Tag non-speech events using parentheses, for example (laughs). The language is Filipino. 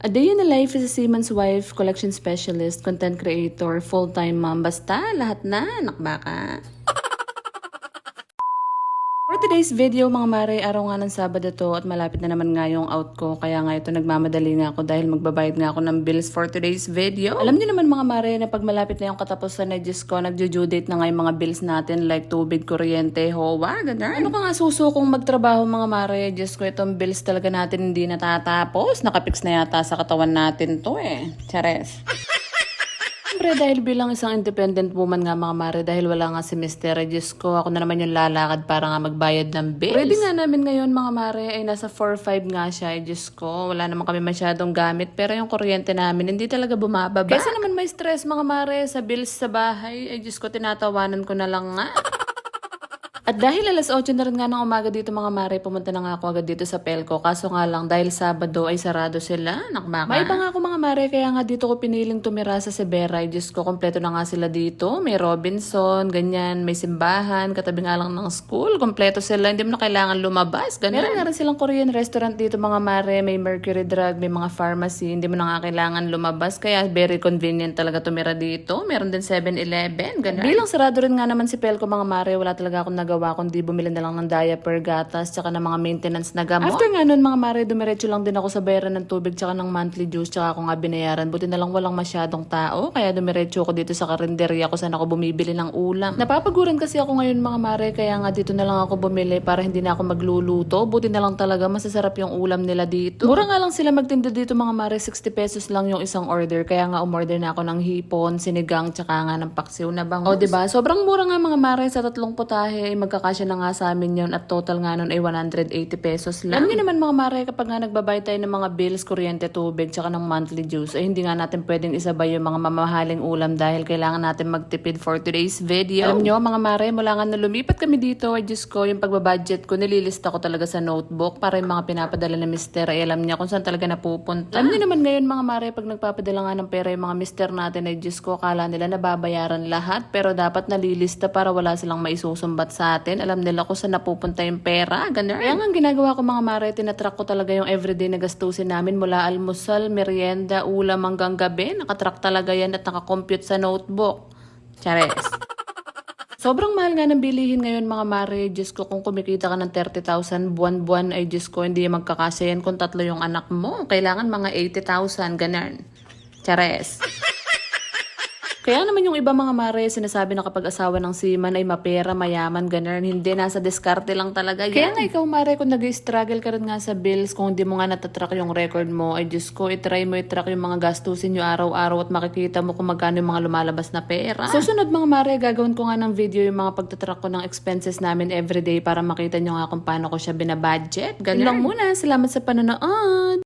A day in the life is a seaman's wife, collection specialist, content creator, full-time mom. Basta, lahat na, nakbaka. For today's video, mga mare, araw nga ng Sabado to at malapit na naman nga yung out ko. Kaya nga ito nagmamadali nga ako dahil magbabayad nga ako ng bills for today's video. Alam niyo naman mga mare na pag malapit na yung katapusan na Diyos ko, nagjo-due date na nga yung mga bills natin like tubig, kuryente, howa, ganun. Ano ka nga susukong magtrabaho mga mare? Diyos ko, itong bills talaga natin hindi natatapos. Nakapix na yata sa katawan natin to eh. Chares. Siyempre, dahil bilang isang independent woman nga mga mare, dahil wala nga si Mr. Diyos ko, ako na naman yung lalakad para nga magbayad ng bills. Pwede nga namin ngayon mga mare, ay nasa 4-5 nga siya, ay Diyos ko, wala naman kami masyadong gamit, pero yung kuryente namin, hindi talaga bumababa. Kesa naman may stress mga mare, sa bills sa bahay, ay Diyos ko, tinatawanan ko na lang nga. At dahil alas 8 na rin nga ng umaga dito mga mare, pumunta na nga ako agad dito sa Pelco. Kaso nga lang, dahil Sabado ay sarado sila. Nakbaka. May iba nga ako mga mare, kaya nga dito ko piniling tumira sa Severa. Diyos ko, kompleto na nga sila dito. May Robinson, ganyan, may simbahan, katabi nga lang ng school. Kompleto sila, hindi mo na kailangan lumabas. Ganyan. Meron nga rin silang Korean restaurant dito mga mare. May Mercury Drug, may mga pharmacy. Hindi mo na nga kailangan lumabas. Kaya very convenient talaga tumira dito. Meron din 7-Eleven, ganyan. Bilang sarado rin nga naman si Pelco mga mare, wala talaga akong nagawa kundi bumili na lang ng diaper, gatas, tsaka ng mga maintenance na gamot. After nga nun mga mare, dumiretso lang din ako sa bayaran ng tubig tsaka ng monthly dues tsaka ako nga binayaran. Buti na lang walang masyadong tao, kaya dumiretso ako dito sa karinderya ko saan ako bumibili ng ulam. Napapaguran kasi ako ngayon mga mare, kaya nga dito na lang ako bumili para hindi na ako magluluto. Buti na lang talaga masasarap yung ulam nila dito. Mura nga lang sila magtinda dito mga mare, 60 pesos lang yung isang order. Kaya nga umorder na ako ng hipon, sinigang, tsaka nga ng paksiw na bangus. O diba? Sobrang mura nga mga mare sa tatlong putahe ay magkakasya na nga sa amin yun at total nga nun ay 180 pesos lang. Alam niyo naman mga mare, kapag nga nagbabayad tayo ng mga bills, kuryente, tubig, tsaka ng monthly dues, ay hindi nga natin pwedeng isabay yung mga mamahaling ulam dahil kailangan natin magtipid for today's video. Alam niyo mga mare, mula nga na lumipat kami dito, ay Diyos ko, yung pagbabudget ko, nililista ko talaga sa notebook para yung mga pinapadala ng mister ay alam niya kung saan talaga napupunta. Alam niyo naman ngayon mga mare, pag nagpapadala nga ng pera yung mga mister natin ay Diyos ko, akala nila nababayaran lahat pero dapat nalilista para wala silang maisusumbat sa atin. Alam nila kung saan napupunta yung pera, ganun. Kaya nga ginagawa ko mga mare, tinatrack ko talaga yung everyday na gastusin namin mula almusal, merienda, ulam hanggang gabi. Nakatrack talaga yan at nakakompute sa notebook. Chares. (laughs) Sobrang mahal nga ng bilihin ngayon mga mare. Diyos ko, kung kumikita ka ng 30,000 buwan-buwan, ay Diyos ko, hindi magkakasya yan kung tatlo yung anak mo. Kailangan mga 80,000, ganun. Chares. Kaya naman yung iba mga mare, sinasabi na kapag asawa ng seaman ay mapera, mayaman, ganun. Hindi, nasa diskarte lang talaga yan. Kaya nga ikaw mare, kung nag-struggle ka rin nga sa bills, kung hindi mo nga natatrack yung record mo, ay Diyos ko, itry mo i-track yung mga gastusin nyo araw-araw at makikita mo kung magkano yung mga lumalabas na pera. Susunod mga mare, gagawin ko nga ng video yung mga pagtatrack ko ng expenses namin everyday para makita nyo nga kung paano ko siya binabudget. Ganun lang muna. Salamat sa panonood!